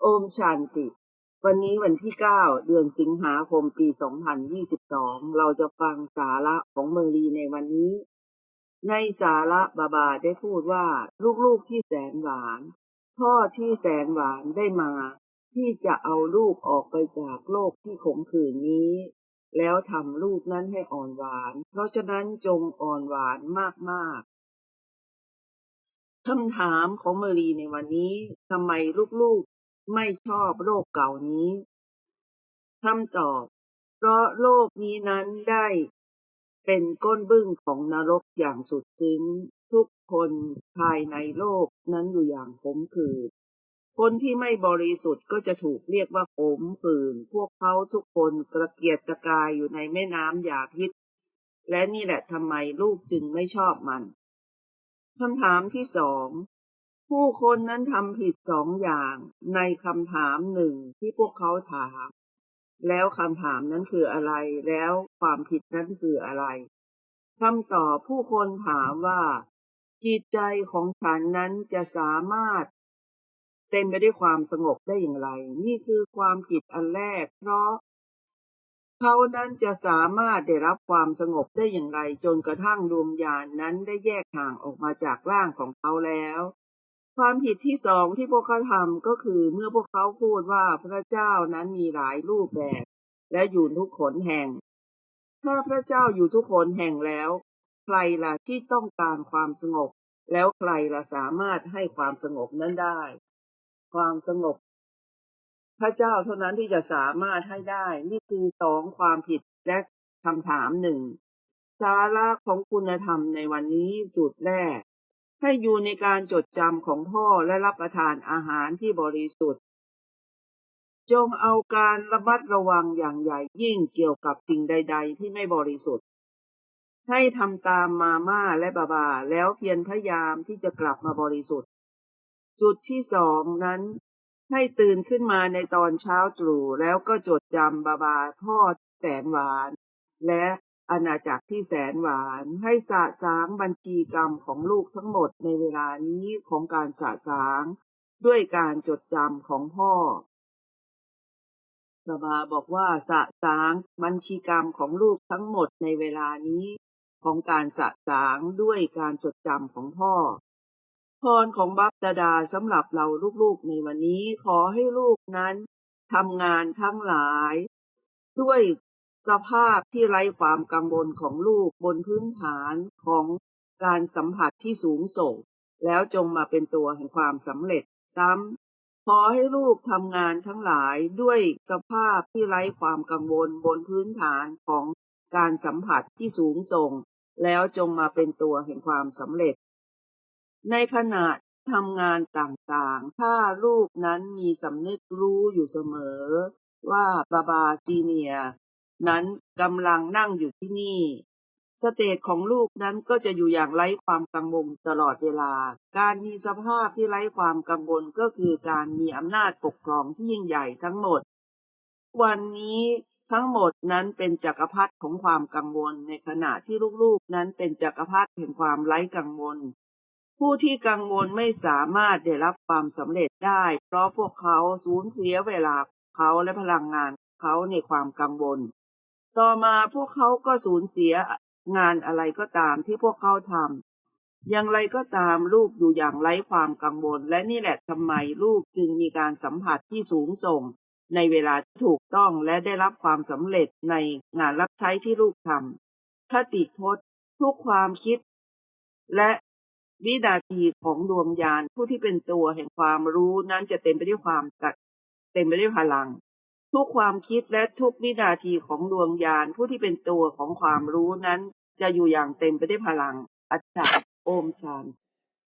โอมชันติ วันนี้วันที่ 9 เดือนสิงหาคมปี 2022 เราจะฟังสาระของเมืองลีในวันนี้ ในสาระบาบาได้พูดว่าลูกๆที่แสนหวาน พ่อที่แสนหวานได้มา ที่จะเอาลูกออกไปจากโลกที่ขมขื่นนี้ แล้วทำลูกนั้นให้อ่อนหวาน เพราะฉะนั้นจงอ่อนหวานมากๆคำถามของเมรีในวันนี้ทำไมลูกๆ ไม่ชอบโลกเก่านี้คำตอบ เพราะโลกนี้นั้นได้เป็นก้นบึ้งของนรกอย่างสุดซึ้งทุกคนภายในโลกนั้นอยู่อย่างขมขื่นคนที่ไม่บริสุทธิ์ก็จะถูกเรียกว่าขมขื่นพวกเขาทุกคนกระเกียดกระกายอยู่ในแม่น้ำหยาพิษ และนี่แหละทำไมลูกจึงไม่ชอบมันคำถามที่สอง ผู้คนนั้นทำผิดสองอย่างในคำถามหนึ่งที่พวกเขาถาม แล้วคำถามนั้นคืออะไร แล้วความผิดนั้นคืออะไรคำตอบผู้คนถามว่า จิตใจของฉันนั้นจะสามารถ เต็มไปด้วยความสงบได้อย่างไร นี่คือความผิดอันแรก เพราะ เขานั้นจะสามารถได้รับความสงบได้อย่างไร จนกระทั่งดวงญาณนนั้นได้แยกห่างออกมาจากร่างของเขาแล้ว ความผิดที่สองที่พวกเขาทำก็คือเมื่อพวกเขาพูดว่าพระเจ้านั้นมีหลายรูปแบบ และอยู่ทุกขนแห่ง ถ้าพระเจ้าอยู่ทุกขนแห่งแล้ว ใครล่ะที่ต้องการความสงบ แล้วใครล่ะสามารถให้ความสงบนั้นได้ ความสงบ พระเจ้าเท่านั้นที่จะสามารถให้ได้ นี่คือสองความผิดและคำถามหนึ่งสาระของคุณธรรมในวันนี้จุดแรก ให้อยู่ในการจดจำของพ่อและรับประทานอาหารที่บริสุทธิ์ จงเอาการระมัดระวังอย่างใหญ่ยิ่งเกี่ยวกับสิ่งใด ๆ ที่ไม่บริสุทธิ์ ให้ทำตามมาม่าและบาบา แล้วเพียรพยายามที่จะกลับมาบริสุทธิ์ จุดที่สองนั้น ให้ตื่นขึ้นมาในตอนเช้าตรู่แล้วก็จดจำบาบาพ่อแสนหวาน และ อาณาจักรที่แสนหวานให้สะสางบัญชีกรรมของลูกทั้งหมดในเวลานี้ของการสะสางด้วยการจดจำของพ่อบาบาบอกว่าสะสางบัญชีกรรมของลูกทั้งหมดในเวลานี้ของการสะสางด้วยการจดจำของพ่อ พรของบัพดาดาสำหรับเราลูกๆในวันนี้ขอให้ลูกนั้นทำงานทั้งหลาย ด้วย สภาพที่ไร้ความกังวลของลูกบนพื้นฐานของการสัมผัสที่สูงส่ง แล้วจงมาเป็นตัวแห่งความสำเร็จซ้ำขอให้ลูกทำงานทั้งหลายด้วยสภาพที่ไร้ความกังวลบนพื้นฐานของการสัมผัสที่สูงส่ง แล้วจงมาเป็นตัวแห่งความสำเร็จ ในขณะทำงานต่างๆ ถ้าลูกนั้นมีสำนึกรู้อยู่เสมอ ว่าบาบาจีเนีย นั้นกำลังนั่งอยู่ที่นี่ สเตจของลูกนั้นก็จะอยู่อย่างไร้ความกังวลตลอดเวลา การมีสภาพที่ไร้ความกังวลก็คือการมีอำนาจปกครองที่ยิ่งใหญ่ทั้งหมด วันนี้ทั้งหมดนั้นเป็นจักรพรรดิของความกังวล ในขณะที่ลูกๆนั้นเป็นจักรพรรดิแห่งความไร้กังวล ผู้ที่กังวลไม่สามารถได้รับความสำเร็จได้ เพราะพวกเขาสูญเสียเวลาเขาและพลังงานเขาในความกังวล ต่อมาพวกเขาก็สูญเสียงานอะไรก็ตามที่พวกเขาทำอย่างไรก็ตามลูกอยู่อย่างไร้ความกังวล และนี่แหละทำไมลูกจึงมีการสัมผัสที่สูงส่ง ในเวลาที่ถูกต้องและได้รับความสำเร็จในงานรับใช้ที่ลูกทำคติพจน์ทุกความคิด และวินาทีของดวงญาณผู้ที่เป็นตัวแห่งความรู้นั้นจะเต็มไปด้วยความตัดเต็มไปด้วยพลัง ทุกความคิดและทุกวินาทีของดวงญาณผู้ที่เป็นตัวของความรู้นั้น จะอยู่อย่างเต็มไปด้วยพลัง อัจฉริโอมชาน